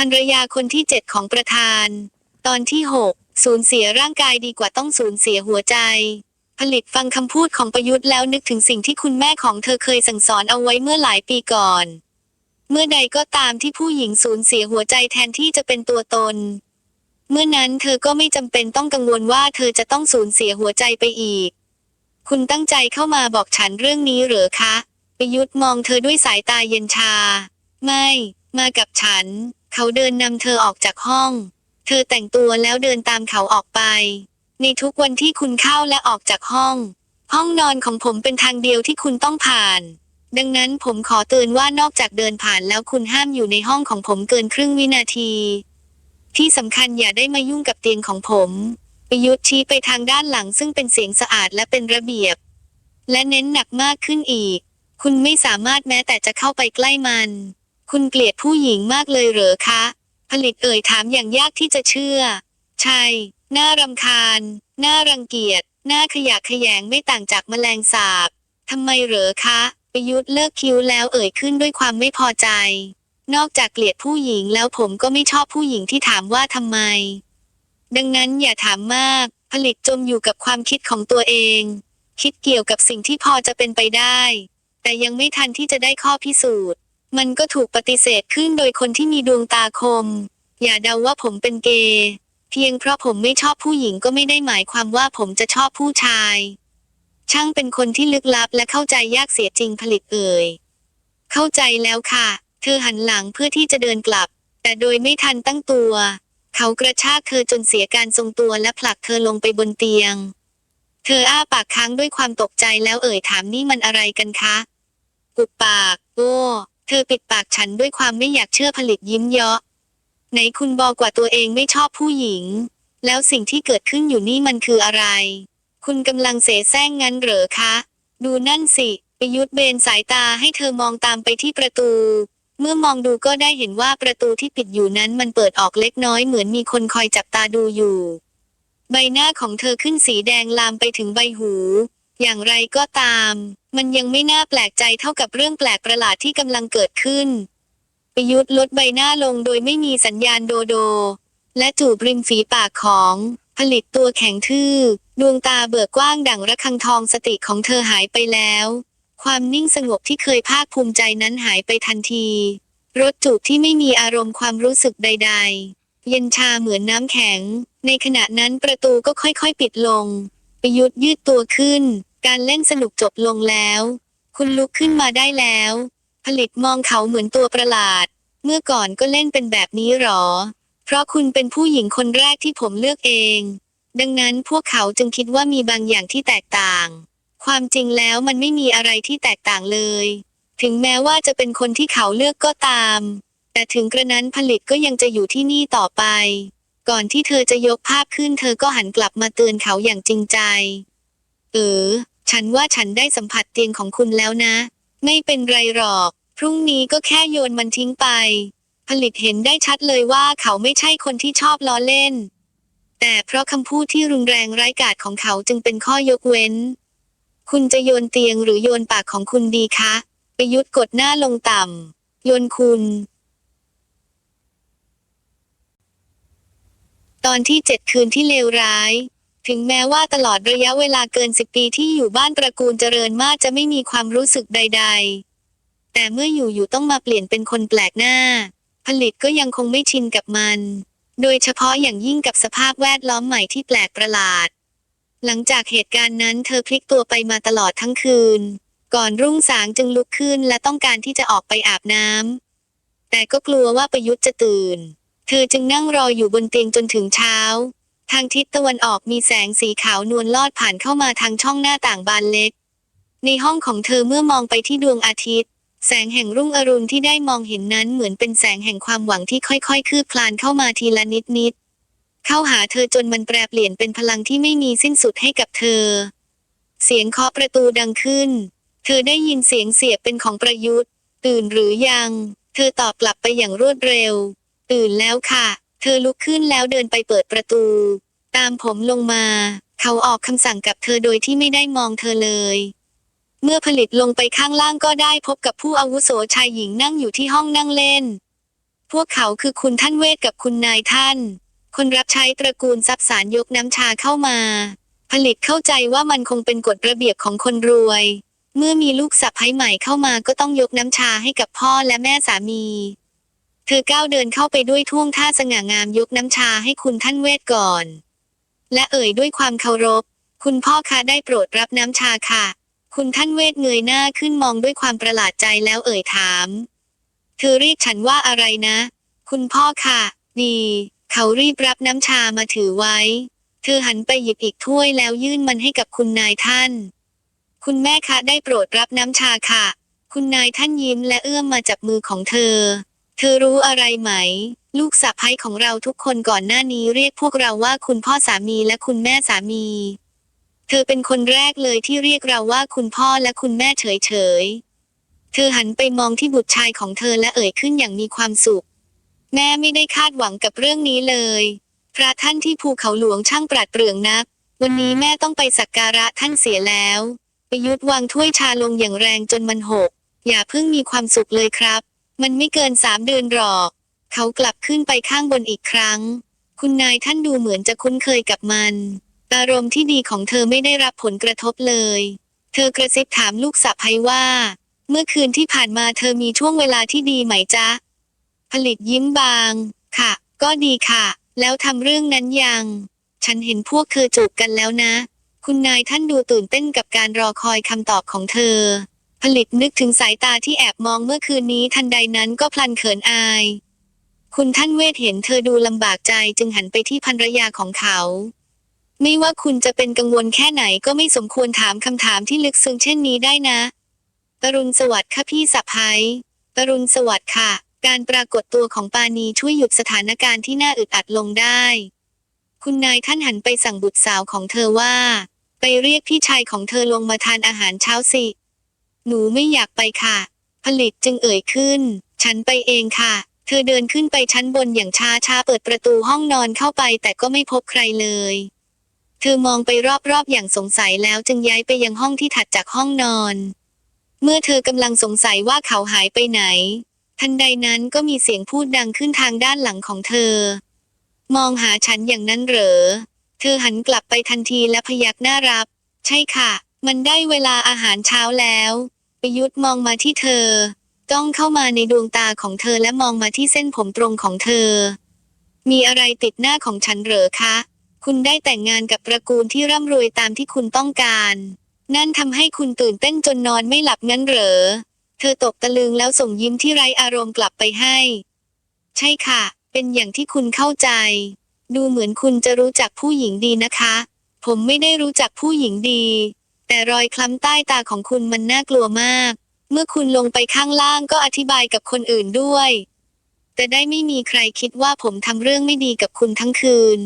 ภรรยาคนที่เจ็ดของประธาน ตอนที่หกสูญเสียร่างกายดีกว่าต้องสูญเสียหัวใจ ผลิตฟังคำพูดของประยุทธ์แล้วนึกถึงสิ่งที่คุณแม่ของเธอเคยสั่งสอนเอาไว้เมื่อหลายปีก่อน เมื่อใดก็ตามที่ผู้หญิงสูญเสียหัวใจแทนที่จะเป็นตัวตน เมื่อนั้นเธอก็ไม่จำเป็นต้องกังวลว่าเธอจะต้องสูญเสียหัวใจไปอีก คุณตั้งใจเข้ามาบอกฉันเรื่องนี้เหรอคะ ประยุทธ์มองเธอด้วยสายตาเย็นชา ไม่ มากับฉัน เขาเดินนำเธอออกจากห้อง เธอแต่งตัวแล้วเดินตามเขาออกไป ในทุกวันที่คุณเข้าและออกจากห้อง ห้องนอนของผมเป็นทางเดียวที่คุณต้องผ่าน ดังนั้นผมขอเตือนว่านอกจากเดินผ่านแล้วคุณห้ามอยู่ในห้องของผมเกินครึ่งวินาที ที่สำคัญอย่าได้มายุ่งกับเตียงของผมประยุทธ์ชี้ไปทางด้านหลังซึ่งเป็นเสียงสะอาดและเป็นระเบียบ และเน้นหนักมากขึ้นอีก คุณไม่สามารถแม้แต่จะเข้าไปใกล้มัน คุณเกลียดผู้หญิงมากเลยเหรอคะ ผลิตเอ่ยถามอย่างยากที่จะเชื่อ ใช่ น่ารำคาญ น่ารังเกียจ น่าขยะแขยงไม่ต่างจากแมลงสาบ ทำไมเหรอคะประยุทธ์เลิกคิ้วแล้วเอ่ยขึ้นด้วยความไม่พอใจ นอกจากเกลียดผู้หญิงแล้วผมก็ไม่ชอบผู้หญิงที่ถามว่าทำไม ดังนั้นอย่าถามมาก ผลิตจมอยู่กับความคิดของตัวเอง คิดเกี่ยวกับสิ่งที่พอจะเป็นไปได้ แต่ยังไม่ทันที่จะได้ข้อพิสูจน์ มันก็ถูกปฏิเสธขึ้นโดยคนที่มีดวงตาคม อย่าเดาว่าผมเป็นเกย์เพียงเพราะผมไม่ชอบผู้หญิงก็ไม่ได้หมายความว่าผมจะชอบผู้ชาย ช่างเป็นคนที่ลึกลับและเข้าใจยากเสียจริงผลิตเอ่ย เข้าใจแล้วค่ะ เธอหันหลังเพื่อที่จะเดินกลับ แต่โดยไม่ทันตั้งตัว เขากระชากเธอจนเสียการทรงตัวและผลักเธอลงไปบนเตียง เธออ้าปากค้างด้วยความตกใจแล้วเอ่ยถามนี่มันอะไรกันคะปุบปาก โอ้ เธอปิดปากฉันด้วยความไม่อยากเชื่อผลิตยิ้มเยาะไหนคุณบอกว่าตัวเองไม่ชอบผู้หญิง แล้วสิ่งที่เกิดขึ้นอยู่นี่มันคืออะไร คุณกำลังเสแสร้งงั้นเหรอคะ ดูนั่นสิปยุทธ์เบนสายตาให้เธอมองตามไปที่ประตู เมื่อมองดูก็ได้เห็นว่าประตูที่ปิดอยู่นั้นมันเปิดออกเล็กน้อยเหมือนมีคนคอยจับตาดูอยู่ ใบหน้าของเธอขึ้นสีแดงลามไปถึงใบหู อย่างไรก็ตาม มันยังไม่น่าแปลกใจเท่ากับเรื่องแปลกประหลาดที่กำลังเกิดขึ้นประยุทธ์ลดใบหน้าลงโดยไม่มีสัญญาณโดโด และจูบริมฝีปากของ ผลิตตัวแข็งทื่อ ดวงตาเบิกกว้างดั่งระฆังทองสติของเธอหายไปแล้ว ความนิ่งสงบที่เคยภาคภูมิใจนั้นหายไปทันทีรสจูบที่ไม่มีอารมณ์ความรู้สึกใด ๆเย็นชาเหมือนน้ำแข็ง ในขณะนั้นประตูก็ค่อยๆปิดลง ประยุทธ์ยืดตัวขึ้น การเล่นสนุกจบลงแล้ว คุณลุกขึ้นมาได้แล้ว ผลิตมองเขาเหมือนตัวประหลาด เมื่อก่อนก็เล่นเป็นแบบนี้หรอ เพราะคุณเป็นผู้หญิงคนแรกที่ผมเลือกเอง ดังนั้นพวกเขาจึงคิดว่ามีบางอย่างที่แตกต่าง ความจริงแล้วมันไม่มีอะไรที่แตกต่างเลย ถึงแม้ว่าจะเป็นคนที่เขาเลือกก็ตาม แต่ถึงกระนั้นผลิตก็ยังจะอยู่ที่นี่ต่อไป ก่อนที่เธอจะยกภาพขึ้น เธอก็หันกลับมาเตือนเขาอย่างจริงใจ เออ ฉันว่าฉันได้สัมผัสเตียงของคุณแล้วนะ ไม่เป็นไรหรอก พรุ่งนี้ก็แค่โยนมันทิ้งไป ผลิตเห็นได้ชัดเลยว่าเขาไม่ใช่คนที่ชอบล้อเล่น แต่เพราะคำพูดที่รุนแรงไร้กาจของเขาจึงเป็นข้อยกเว้น คุณจะโยนเตียงหรือโยนปากของคุณดีคะประยุทธ์กดหน้าลงต่ำโยนคุณตอนที่เจ็ดคืนที่เลวร้าย ถึงแม้ว่าตลอดระยะเวลาเกินสิบปีที่อยู่บ้านตระกูลเจริญมากจะไม่มีความรู้สึกใด ๆ แต่เมื่ออยู่ๆต้องมาเปลี่ยนเป็นคนแปลกหน้า ผลิตก็ยังคงไม่ชินกับมัน โดยเฉพาะอย่างยิ่งกับสภาพแวดล้อมใหม่ที่แปลกประหลาด หลังจากเหตุการณ์นั้นเธอพลิกตัวไปมาตลอดทั้งคืน ก่อนรุ่งสางจึงลุกขึ้นและต้องการที่จะออกไปอาบน้ำแต่ก็กลัวว่าประยุทธ์จะตื่น เธอจึงนั่งรออยู่บนเตียงจนถึงเช้า ทางทิศตะวันออกมีแสงสีขาวนวลลอดผ่านเข้ามาทางช่องหน้าต่างบานเล็ก ในห้องของเธอเมื่อมองไปที่ดวงอาทิตย์ แสงแห่งรุ่งอรุณที่ได้มองเห็นนั้นเหมือนเป็นแสงแห่งความหวังที่ค่อยๆ คืบคลานเข้ามาทีละนิดนิดๆเข้าหาเธอจนมันแปรเปลี่ยนเป็นพลังที่ไม่มีสิ้นสุดให้กับเธอ เสียงเคาะประตูดังขึ้น เธอได้ยินเสียงเสียบเป็นของประยุทธ์ ตื่นหรือยัง เธอตอบกลับไปอย่างรวดเร็ว ตื่นแล้วค่ะ เธอลุกขึ้นแล้วเดินไปเปิดประตู ตามผมลงมา เขาออกคำสั่งกับเธอโดยที่ไม่ได้มองเธอเลย เมื่อผลิตลงไปข้างล่างก็ได้พบกับผู้อาวุโสชายหญิงนั่งอยู่ที่ห้องนั่งเล่น พวกเขาคือคุณท่านเวทกับคุณนายท่าน คนรับใช้ตระกูลทรัพย์สารยกน้ำชาเข้ามา ผลิตเข้าใจว่ามันคงเป็นกฎระเบียบของคนรวย เมื่อมีลูกสะใภ้ใหม่เข้ามาก็ต้องยกน้ำชาให้กับพ่อและแม่สามี เธอก้าวเดินเข้าไปด้วยท่วงท่าสง่างามยกน้ำชาให้คุณท่านเวทก่อน และเอ่ยด้วยความเคารพ คุณพ่อคะได้โปรดรับน้ำชาค่ะ คุณท่านเวทเงยหน้าขึ้นมองด้วยความประหลาดใจแล้วเอ่ยถาม เธอเรียกฉันว่าอะไรนะ คุณพ่อค่ะ ดี เขารีบรับน้ำชามาถือไว้ เธอหันไปหยิบอีกถ้วยแล้วยื่นมันให้กับคุณนายท่าน คุณแม่คะได้โปรดรับน้ำชาค่ะ คุณนายท่านยิ้มและเอื้อมมาจับมือของเธอ เธอรู้อะไรไหม ลูกสะใภ้ของเราทุกคนก่อนหน้านี้เรียกพวกเราว่าคุณพ่อสามีและคุณแม่สามี เธอเป็นคนแรกเลยที่เรียกเราว่าคุณพ่อและคุณแม่เฉยๆเธอหันไปมองที่บุตรชายของเธอและเอ่ยขึ้นอย่างมีความสุข แม่ไม่ได้คาดหวังกับเรื่องนี้เลย พระท่านที่ภูเขาหลวงช่างปราดเปรื่องนัก วันนี้แม่ต้องไปสักการะท่านเสียแล้ว ประยุทธ์วางถ้วยชาลงอย่างแรงจนมันหก อย่าเพิ่งมีความสุขเลยครับ มันไม่เกินสามเดือนหรอก เขากลับขึ้นไปข้างบนอีกครั้ง คุณนายท่านดูเหมือนจะคุ้นเคยกับมัน อารมณ์ที่ดีของเธอไม่ได้รับผลกระทบเลย เธอกระซิบถามลูกสะใภ้ว่า เมื่อคืนที่ผ่านมาเธอมีช่วงเวลาที่ดีไหมจ๊ะ ผลิตยิ้มบาง ค่ะ ก็ดีค่ะ แล้วทำเรื่องนั้นยัง ฉันเห็นพวกเธอจูบกันแล้วนะ คุณนายท่านดูตื่นเต้นกับการรอคอยคำตอบของเธอ ผลิตนึกถึงสายตาที่แอบมองเมื่อคืนนี้ทันใดนั้นก็พลันเขินอาย คุณท่านเวทเห็นเธอดูลำบากใจจึงหันไปที่ภรรยาของเขา ไม่ว่าคุณจะเป็นกังวลแค่ไหนก็ไม่สมควรถามคำถามที่ลึกซึ้งเช่นนี้ได้นะตรุณสวัสดิ์ค่ะพี่สะพ้ยตรุณสวัสดิ์ค่ะ การปรากฏตัวของปานีช่วยหยุดสถานการณ์ที่น่าอึดอัดลงได้ คุณนายท่านหันไปสั่งบุตรสาวของเธอว่า ไปเรียกพี่ชายของเธอลงมาทานอาหารเช้าสิ หนูไม่อยากไปค่ะ ผลิตจึงเอ่ยขึ้น ฉันไปเองค่ะ เธอเดินขึ้นไปชั้นบนอย่างช้าช้าๆเปิดประตูห้องนอนเข้าไปแต่ก็ไม่พบใครเลย เธอมองไปรอบๆอย่างสงสัยแล้วจึงย้ายไปยังห้องที่ถัดจากห้องนอน เมื่อเธอกำลังสงสัยว่าเขาหายไปไหน ทันใดนั้นก็มีเสียงพูดดังขึ้นทางด้านหลังของเธอ มองหาฉันอย่างนั้นเหรอ เธอหันกลับไปทันทีและพยักหน้ารับ ใช่ค่ะมันได้เวลาอาหารเช้าแล้ว ประยุทธ์มองมาที่เธอ จ้องเข้ามาในดวงตาของเธอและมองมาที่เส้นผมตรงของเธอ มีอะไรติดหน้าของฉันเหรอคะ คุณได้แต่งงานกับตระกูลที่ร่ำรวยตามที่คุณต้องการ นั่นทำให้คุณตื่นเต้นจนนอนไม่หลับงั้นเหรอ เธอตกตะลึงแล้วส่งยิ้มที่ไร้อารมณ์กลับไปให้ ใช่ค่ะ เป็นอย่างที่คุณเข้าใจ ดูเหมือนคุณจะรู้จักผู้หญิงดีนะคะ ผมไม่ได้รู้จักผู้หญิงดี แต่รอยคล้ำใต้ตาของคุณมันน่ากลัวมาก เมื่อคุณลงไปข้างล่างก็อธิบายกับคนอื่นด้วย แต่ได้ไม่มีใครคิดว่าผมทำเรื่องไม่ดีกับคุณทั้งคืน